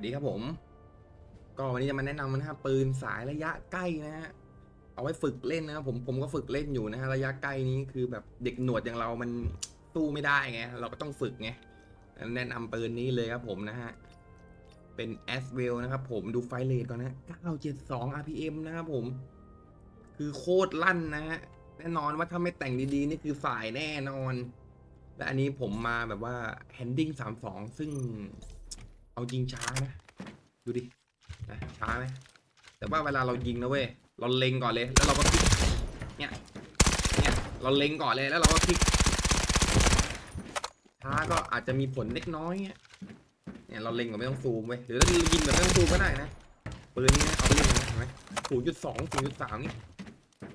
วัสดีครับผม ก็วันนี้จะมาแนะนำนะครับปืนสายระยะใกล้นะฮะเอาไว้ฝึกเล่นนะครับผมผมก็ฝึกเล่นอยู่นะฮะระยะใกล้นี้คือแบบเด็กหนวดอย่างเรามันสู้ไม่ได้ไงเราก็ต้องฝึกไงแนะนำปืนนี้เลยครับผมนะฮะเป็น a s w e l l นะครับผมดูไฟเลทก่อนนะ972 RPM นะครับผม คือโคตรลั่นนะฮะแน่นอนว่าถ้าไม่แต่งดีๆ นี่คือสายแน่นอน และอันนี้ผมมาแบบว่า handing 32 ซึ่ง เอายิงช้านะดูดินะช้าไหมแต่ว่าเวลาเรายิงนะเว้ยเราเล็งก่อนเลย แล้วเราก็คลิกเนี่ยเนี่ยเราเล็งก่อนเลยแล้วเราก็คลิกช้าก็อาจจะมีผลเล็กน้อยเนี่ยเนี่ยเราเล็งก็ไม่ต้องซูมเว้ยหรือถ้ายิงแบบไม่ต้องซูมก็ได้นะปืนนี้นะเอาไปเล่นนะเห็นไหมศูนย์จุดสองศูนย์จุดสามนี่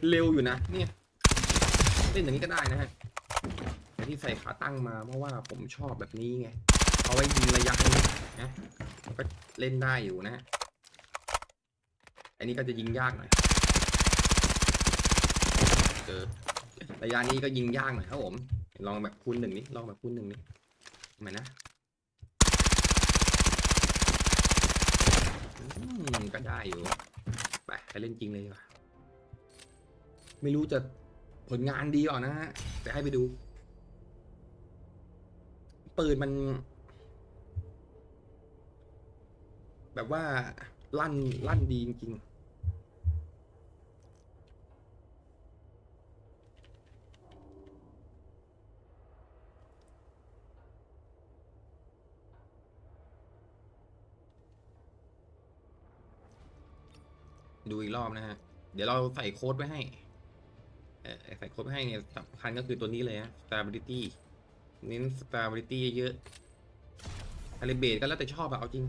เร็วอยู่นะเนี่ยเล่นอย่างนี้ก็ได้นะฮะที่ใส่ขาตั้งมาเพราะว่าผมชอบแบบนี้ไงเอาไว้ยิงระยะนี้ นะมันก็เล่นได้อยู่นะฮะอันนี้ก็จะยิงยากหน่อยเจอระยะนี้ก็ยิงยากหน่อยครับผมลองแบบคูณหนึ่งนี้ลองแบบคูณหนึ่งนี้ทำไมนะก็ได้อยู่ไปไปเล่นจริงเลยดีกว่าไม่รู้จะผลงานดีหรอนะฮะแต่ให้ไปดูปืนมัน แบบว่าลั่นลั่นดีจริงๆดูอีกรอบนะฮะ เดี๋ยวเราใส่โค้ดไว้ให้ ใส่โค้ดไว้ให้เนี่ยสำคัญก็คือตัวนี้เลยนะ stability เน้น stability เยอะๆคาลิเบตก็แล้วแต่ชอบอะเอาจริง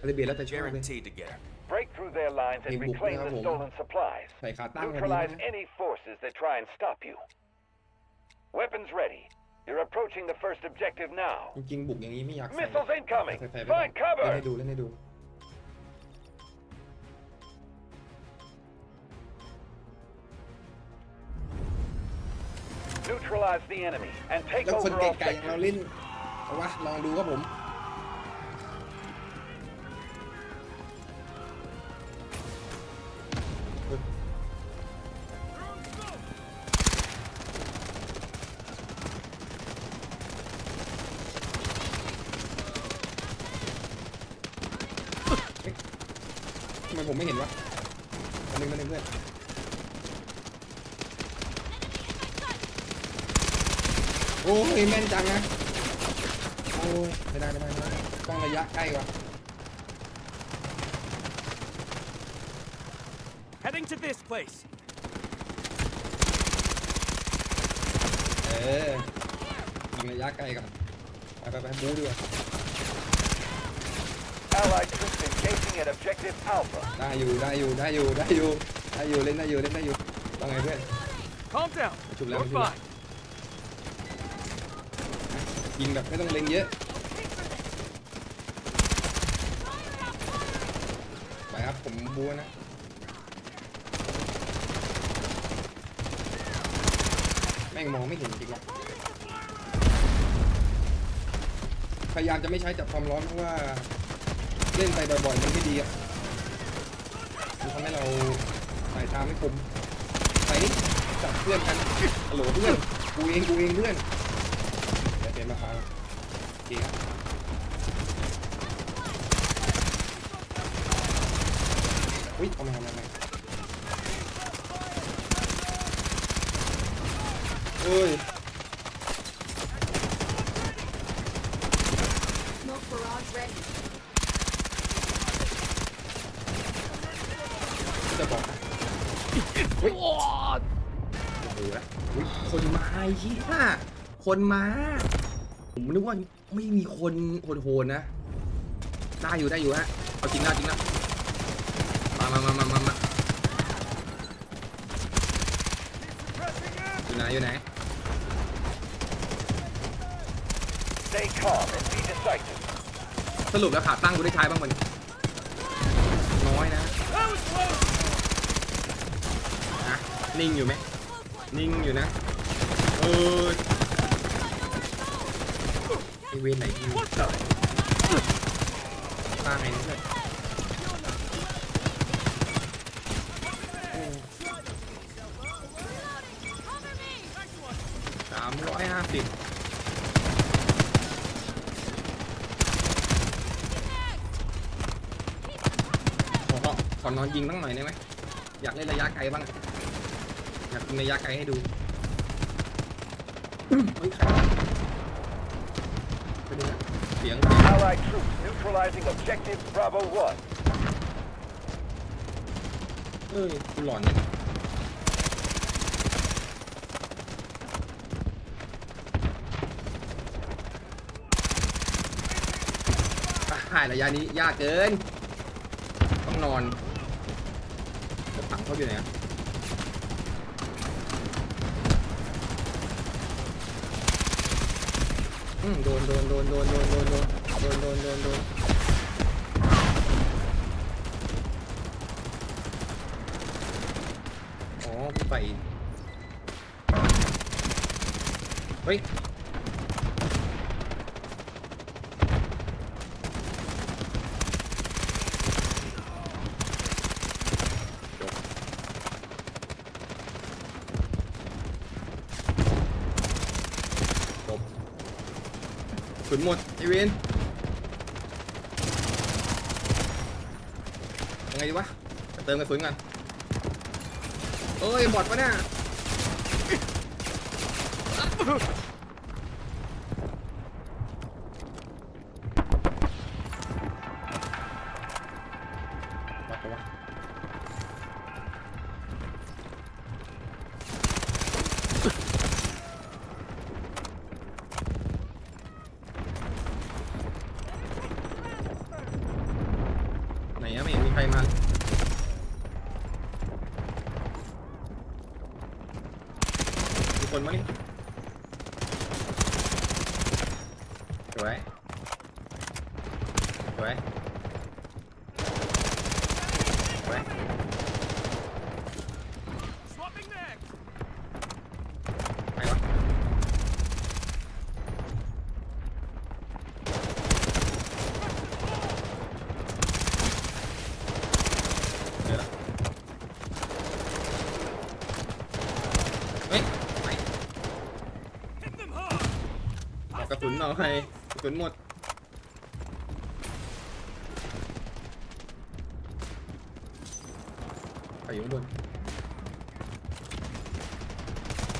คาลิเบตแล้วแต่ชอบเลย Guaranteed to get him. Break through their lines and Hey, book reclaim na the ako. stolen supplies. ใส่ขาตั้งมาดี Neutralize นะ any forces that try and stop you. Weapons ready. You're approaching the first objective now. จริงๆ บุกอย่างนี้ไม่อยากใส่ Missiles incoming. ใส่ใส่ไป Find เล่น cover. ให้ดูเล่นให้ดู Neutralize the enemy and take แล้วคน over all ไกลๆอย่างเรา sectors. เล่นเอาวะลองดูครับผม มผมไม่เห็นวะอันนึงมาหนึ่งเพื่อนโอ้ยแม่นจังนะโอ้ยไม่ได้ไม่ได้ไม่ได้ต้องระยะใกล้กว่า Heading to this place. เออยิงระยะใกล้ก่อนไปไปไปบูดีกว่า Allied troops engaging at objective Alpha. ได้อยู่ได้อยู่ได้อยู่ได้อยู่ได้อยู่เล่นได้อยู่เล่นได้อยู่ว่าไงเพื่อน Calm down. Chụp lại, You're chụp lại. fine. ยิงแบบไม่ต้องเล็งเยอะ ไปครับผมบูนะ แม่งมองไม่เห็นจริงหรอกพยายามจะไม่ใช้จับความร้อนเพราะว่า เล่นไปบ่อยๆมันไม่ดีอะมันทำให้เราสายตาไม่คมใส่นี่จับเพื่อนกันฮัลโหลเพื่อนกูเองกูเองเพื่อนเดี๋ยวเปลี่ยนมาฟังโอเคครับอุ้ยเอามาเอามาเอามาเอ้ย Smoke barrage ready. จะบอกนะเฮ้ยโอ้โหละอุ๊ยคนมาไอ้ เหี้ยคนมา ผมนึกว่าไม่มีคนโหดๆนะ ได้อยู่ได้อยู่ฮะ เอาจริงนะจริงนะมามามามามามาอยู่ไหนอยู่ไหน Stay calm and be decisive. สรุปแล้วขาตั้งกูได้ใช้บ้างมันน้อยนะ That was close. นะนิ่งอยู่ไหมนิ่งอยู่นะ เออไอเวนไหนยิง What the? สร้าไงเนี่ยสามร้อยห้าสิบขอขอนอนยิงตั้งหน่อยได้ไหมอยากเล่นระยะไกลบ้างอะอยากยิงระยะไกลให้ดู เฮ้ยใครไปดูนะเสียงเสียง Allied troops neutralizing objective Bravo 1. เอ้ยกูหลอนเนี่ยถ่ายระยะนี้ยากเกิน ต้องนอนรถถังเขาอยู่ไหนอะ อืมโดนโดนโดนโดนโดนโดนโดนโดนโดนโดนโดนอ๋อไปเฮ้ย นหมดไอเวนยังไงดีวะจะเติมกระสุนกันเอ้ยบอดปะเนี่ยบอดปะวะไหนอะไม่เห็นมีใครมาเลยมีคนมานี่สวยสวยสวย Swapping mag. ใครวะเดี๋ยวนะเฮ้ยไป Hit them hard. อ อกกระสุนหน่อยกระสุนหมด ไปอยู่ข้างบน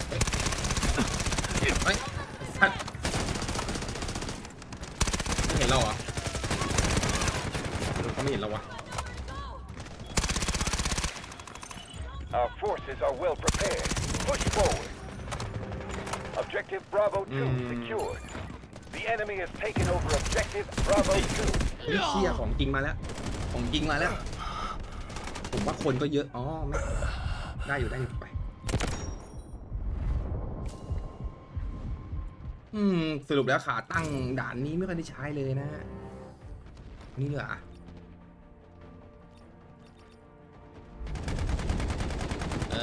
เฮ้ยเฮ้ยไอ้สัตว์ไม่เห็นเราเหรอหรือเขาไม่เห็นเราวะ Our forces are well prepared. Push forward. Objective Bravo 2 Mm. secured. The enemy has taken over objective Bravo เฮ้ยเชี่ยของจริงมาแล้ว ของจริงมาแล้ว ผมว่าคนก็เยอะ อ๋อไม่ได้อยู่ได้อยู่ไป อืม สรุปแล้วขาตั้งด่านนี้ไม่ค่อยได้ใช้เลยนะนี่เหรอเอ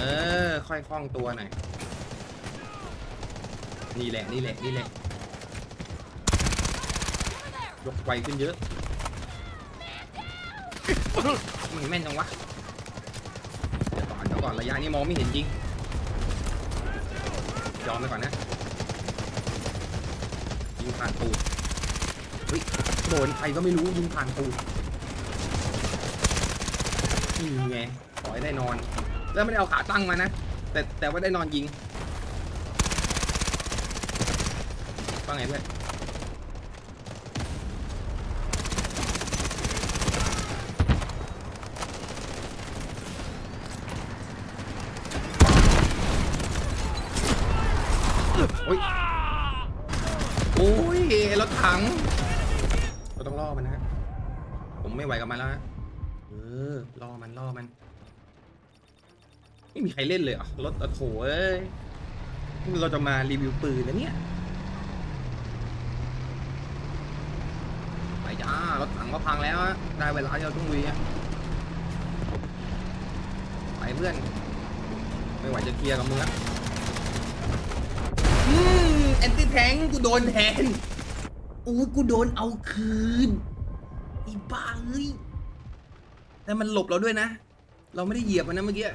อ ค่อยคล่องตัวหน่อย นี่แหละ นี่แหละ นี่แหละ ยกไวขึ้นเยอะมันแม่นจังวะเดี๋ยวก่อนเดี๋ยวก่อนระยะนี้มองไม่เห็นจริง ยอมไปก่อนนะ ยิงผ่านตูดเฮ้ยโดนใครก็ไม่รู้ยิงผ่านตูดนี่ไงขอให้ได้นอน แล้วไม่ได้เอาขาตั้งมานะ แต่แต่ว่าได้นอนยิงว่าไงเพื่อน โอ้ยโอ้ยรถถังเราต้องล่อมันนะฮะผมไม่ไหวกับมันแล้วฮะเออล่อมันล่อมัน ไม่มีใครเล่นเลยเหรอรถโอ้โถเอ้ยเราจะมารีวิวปืนนะเนี่ยไปจ้ารถถังก็พังแล้วฮะได้เวลาที่เราต้องลุยอะไปเพื่อน ไม่ไหวจะเคลียร์กับมึงแล้วอืม แอนตี้แทงกูโดนแทนอู้กูโดนเอาคืนอีบ้าเอ้ยแต่มันหลบเราด้วยนะ เราไม่ได้เหยียบมันนะเมื่อกี้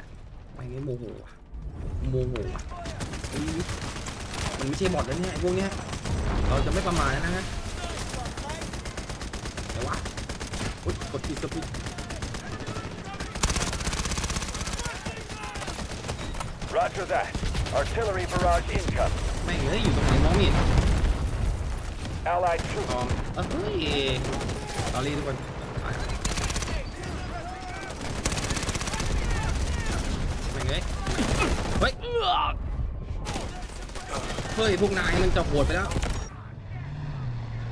ไปไงโมโหอะโมโหอะเฮ้มันไม่ใช่บอทแล้วเนี่ยไอ้พวกเนี้ยเราจะไม่ประมาทนะฮะแต่ว่าอุ๊ยกดผิดกดผิด Roger that. Artillery barrage incoming. แม่งเอ้ยอยู่ตรงไหนมองไม่เห็น Allied อ๋ troops อเอ้ยตอรี่ทุกคนแม่งเอ้ยเฮ้ยเฮ้ยพวกนายมันจะโหดไปแล้ว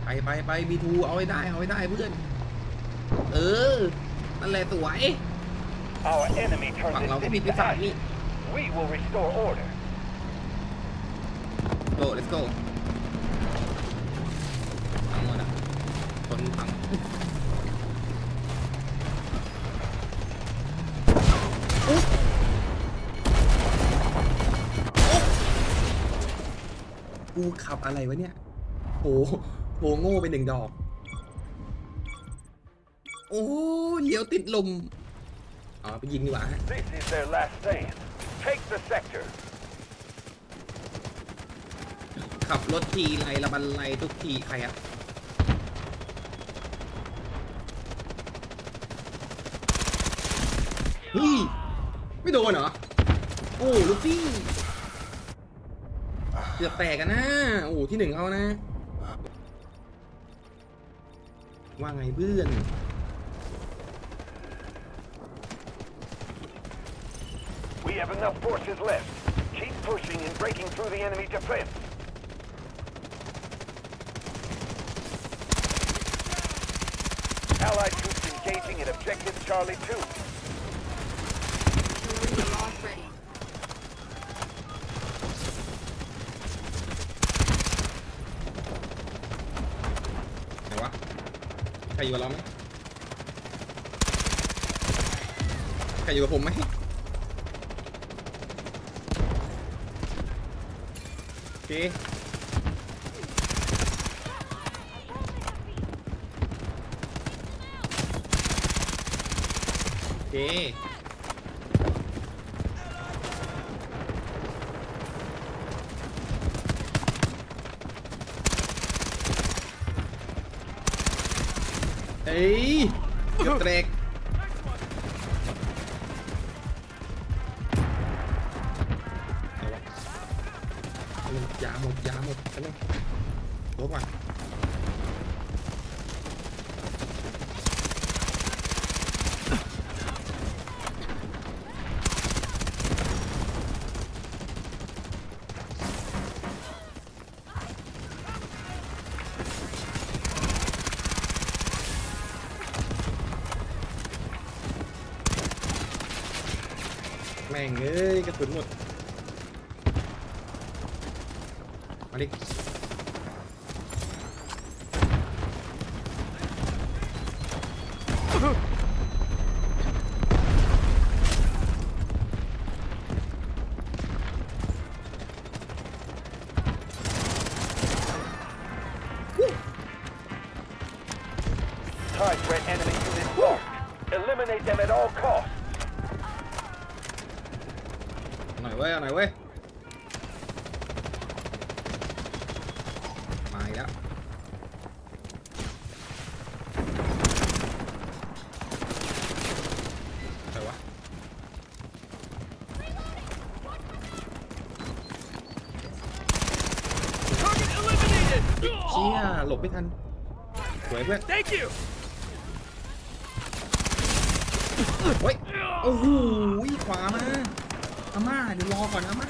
ไปไปไปบีทูเอาให้ได้เอาให้ได้เพื่อน เออ นั่นแหละสวย Our enemy ฝั่ง turned เรา this ก็ city มี to ปีศาจ ash. นี่ We will restore order. Go let's go พังหมดอะคนพังอุ๊ยกูขับอะไรวะเนี่ยโหโหโง่ไปหนึ่งดอก โอ้เลี้ยวติดลมอ๋อไปยิงดีกว่าฮะ This is their last stand. Take the sector. ขับรถทีไรละบันไรทุกทีใครอะเฮ้ยไม่โดนเหรอ โอ้ลูกพี่เกือบแตกกันนะโอ้ที่หนึ่งเขานะ ว่าไงเพื่อน We have enough forces left. Keep pushing and breaking through the enemy defense. Allied troops engaging at objective Charlie 2. Lost ready. ไหนวะใครอยู่กับเราไหมใครอยู่กับผมไหมโอเค เคเอ้ยเกือบแตกเอาวะเอายาหมดยาหมดไปเลยลบก่อน กระสุนหมดมาดิ หลบไม่ทัน สวยเพื่อน Thank you! เฮ้ยโอ้โหขวามาอาม่าเดี๋ยวรอก่อนอาม่า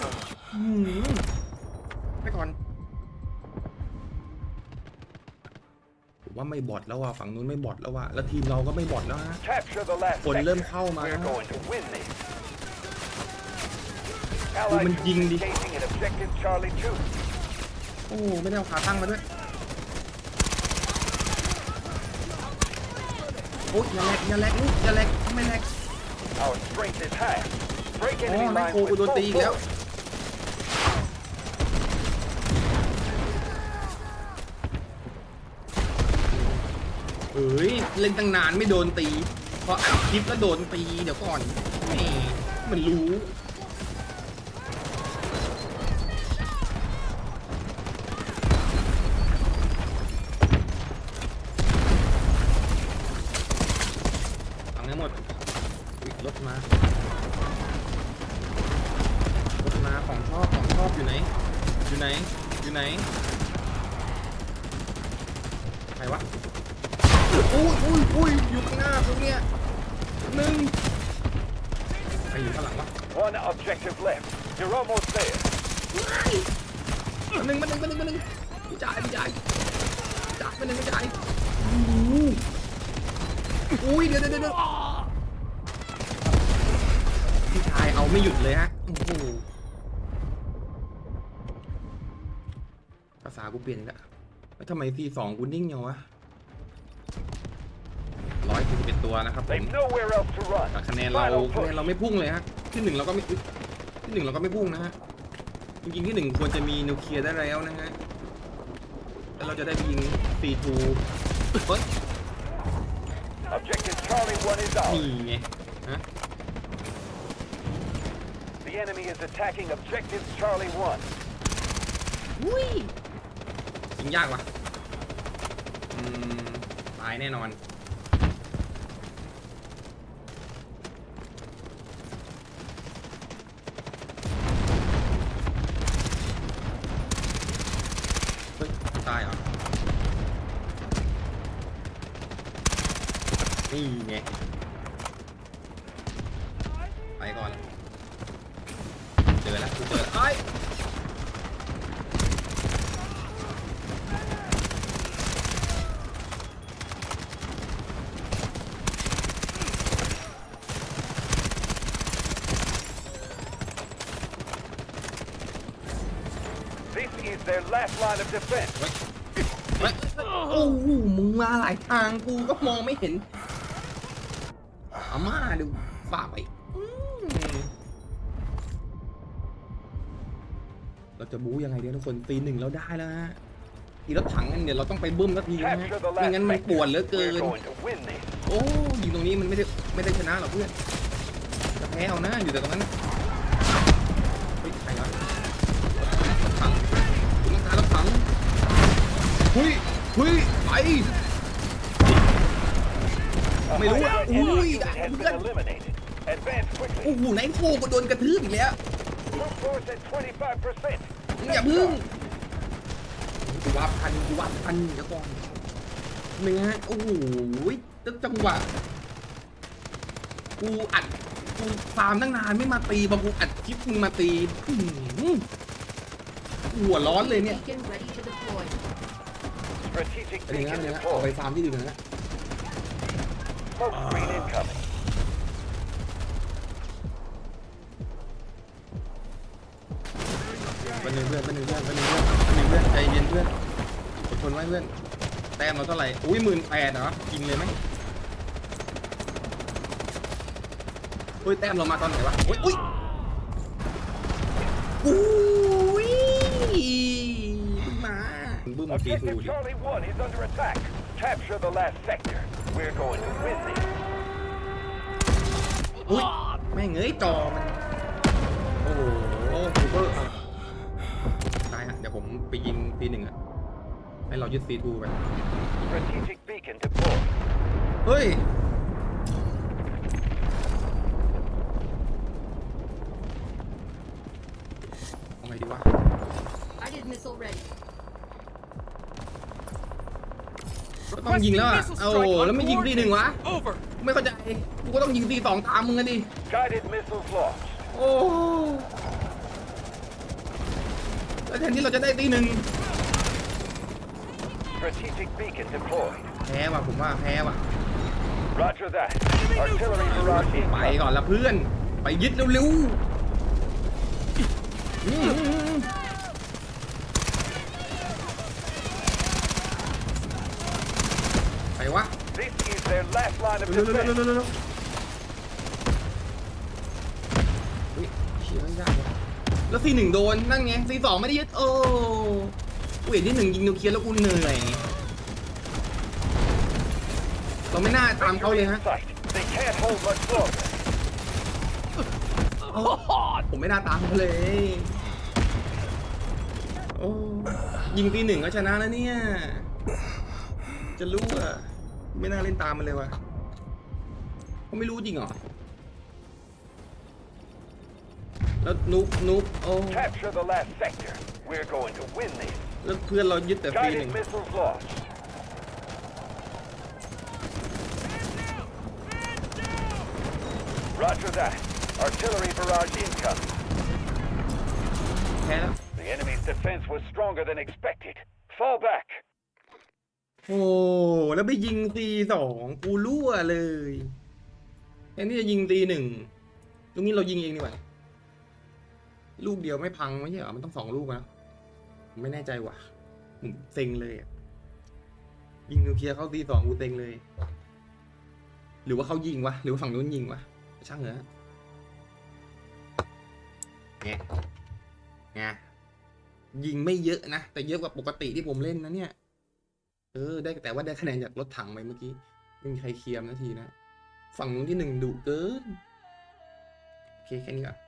อื้อหือไปก่อนผมว่าไม่บอดแล้วว่ะฝั่งนู้นไม่บอดแล้วว่ะแล้วทีมเราก็ไม่บอดแล้วฮะ Capture the last คนเริ่ม sector. เข้ามา We're going to win this. ดู Allied มัน troops ยิงดิ engaging at objective Charlie 2. โอ้ไม่ได้เอาขาตั้งมาด้วย โอ้ยอย่าแลกอย่าแลกลูกอย่าแลกทำไมแลก Our strength is high. Break อ๋อ enemy แม่ง lines โคกู with โดน full ตีอีกแล้ว force. เอ้ย เล่นตั้งนานไม่โดนตี พออัดคลิปแล้วโดนตี เดี๋ยวก่อนแหมมันรู้ ฟังให้หมดอุ๊ยรถมา รถมาของ ชอบของชอบอยู่ไหน อยู่ไหน อยู่ไหน ใครวะ อุ้ยอุ้ยอุ้ยอยู่ข้างหน้าตรงเนี้ยหนึ่งใครอยู่ข้างหลังวะ One objective left. You're almost there. มันหนึ่งมันหนึ่งมันหนึ่งมันหนึ่งพี่จ่ายพี่จ่ายจ่ายมันหนึ่งพี่จ่ายโอ้โหอุ้ยเดี๋ยวเดี๋ยวเดี๋ยวพี่ชายเอาไม่หยุดเลยฮะโอ้โห กูเปลี่ยนอีกแล้วแล้วทำไมซีสองกูนิ่งยังวะร้อยสี่สิบเอ็ดตัวนะครับผม They've nowhere else to run. แต่คะแนนเรา Final คะแน push. นเราไม่พุ่งเลยฮะที่หนึ่งเราก็ไม่อุ๊ยที่หนึ่งเราก็ไม่พุ่งนะฮะจริงๆที่หนึ่งควรจะมีนิวเคลียร์ได้แล้วนะฮะแล้วเราจะได้ไปยิง C2 เฮ้ย Objective Charlie 1 is นี่ ours. ไงฮะ The enemy is attacking Objective Charlie 1. อุ้ย ยิงยากว่ะอืมตายแน่นอน เฮ้ยตายเหรอ นี่ไง ไปก่อน เจอแล้วกูเจอไอ้ย This is their last line of defense. เฮ้ย โอ้โหมึงมาหลายทางกูก็มองไม่เห็นอามาดูฝากไปเราจะบู๊ยังไงเดี๋ยวทุกคนตีหนึ่งเราได้แล้วฮะทีรถถังกันเดี๋ยวเราต้องไปบึ้มสักทีนะฮะไม่งั้นมันปวดเหลือเกิน โอ้ยิงตรงนี้มันไม่ได้ไม่ได้ชนะหรอกเพื่อนจะแพ้เอานะอยู่แต่ตรงนั้นนะเฮ้ยใครวะรถถังคุณต้องการรถถัง หุยหุยไป A Mày đúng high ạ. enemy Ui, unit đã has đúng been đấy. eliminated. Advance โอ้ quickly. โหไนท์โฟก็โดนกระทืบอีกแล้ว Brute force at 25%. มึงอย่าพึ่งกูวับพันกูวับพันเดี๋ยวก่อนเนื้อโอ้โหจังหวะกูอัดกูฟาร์มตั้งนานไม่มาตีพอกูอัดคลิปมึงมาตีอื้อหือหัวร้อนเลยเนี่ย Beacon ready to deploy. Strategic อันนี้นะ beacon อันนี้นะเอาไป deployed. ฟาร์มที่อื่นนะ Smoke screen incoming. เป็นหนึ่งเพื่อนเป็นหนึ่งเพื่อนเป็นหนึ่งเพื่อนเป็นหนึ่งเพื่อนใจเย็นเพื่อนอดทนไว้เพื่อนแต้มเราเท่าไหร่อุ้ยหมื่นแปดเหรอกินเลยไหมอุ้ยแต้มเรามาตอนไหนวะอุ้ยอุ้ยอุ้ยเพิ่ง มาบึ้มมาตีทู Objective ดิ Charlie 1 is under attack. Capture the last sector. We're going to win this. อุ้ยแม่งเอ้ยจอมันโอ้โหซูเปอร์ตายฮะเดี๋ยวผมไปยิงตีหนึ่งอะให้เรายึดซีทูไป Strategic beacon deployed. เฮ้ย เอาไงดีวะ Guided missile ready. ก็ต้องยิงแล้วอะ Missile โอ้ strike on แล้วไม่ยิงตีหนึ่งวะ Over. ไม่เข้าใจ กูก็ต้องยิงตีสองตามมึงอะดิ Guided missiles launched. โอ้แล้วแทนที่เราจะได้ตีหนึ่ง Strategic beacon deployed. แพ้ว่ะผมว่าแพ้ว่ะ Roger that. Artillery barrage ไป incoming. ก่อนละเพื่อน ไปยึดเร็วๆอืมอืมอืมไปวะ This is their last line of เร็วๆ defense. ๆๆๆๆเฮ้ยเชี่ยไม่ยากว่ะแล้วซีหนึ่งโดนนั่นไงซีสองไม่ได้ยึดโอ้กูเห็นที่หนึ่งยิงนิวเคลียร์แล้วกูเหนื่อยเราไม่น่าตามเขาเลยฮะ Sight. They can't hold much longer. ผมไม่น่าตามเขาเลยโอ้ยิงตีหนึ่งก็ชนะแล้วเนี่ย จะรู้อะไม่น่าเล่นตามมันเลยว่ะ เขาไม่รู้จริงเหรอ แล้วนุ๊กนุ๊กโอ้ Capture the last sector. We're going to win this. แล้วเพื่อนเรายึดแต่ฟรีหนึ่ Guided ง missiles launched. Roger that. Artillery barrage incoming. แพ้แล้ว The enemy's defense was stronger than expected. Fall back. โอ้ แล้วไปยิงตีสองกูรั่วเลย แทนที่จะยิงตีหนึ่งตรงนี้เรายิงเองดีกว่า ลูกเดียวไม่พังไม่ใช่เหรอ มันต้องสองลูกนะไม่แน่ใจว่ะผมเซ็งเลยยิงนิวเคลียร์เข้าตีสองกูเซ็งเลย หรือว่าเขายิงวะ หรือว่าฝั่งนู้นยิงวะ ช่างเหรอะไงไงยิงไม่เยอะนะ แต่เยอะกว่าปกติที่ผมเล่นนะเนี่ย เออ ได้แต่ว่าได้คะแนนจากรถถังไปเมื่อกี้ไม่มีใครเคลียร์นาทีนะ ฝั่งนู้นที่หนึ่งดุเกิน โอเค แค่นี้ก่อน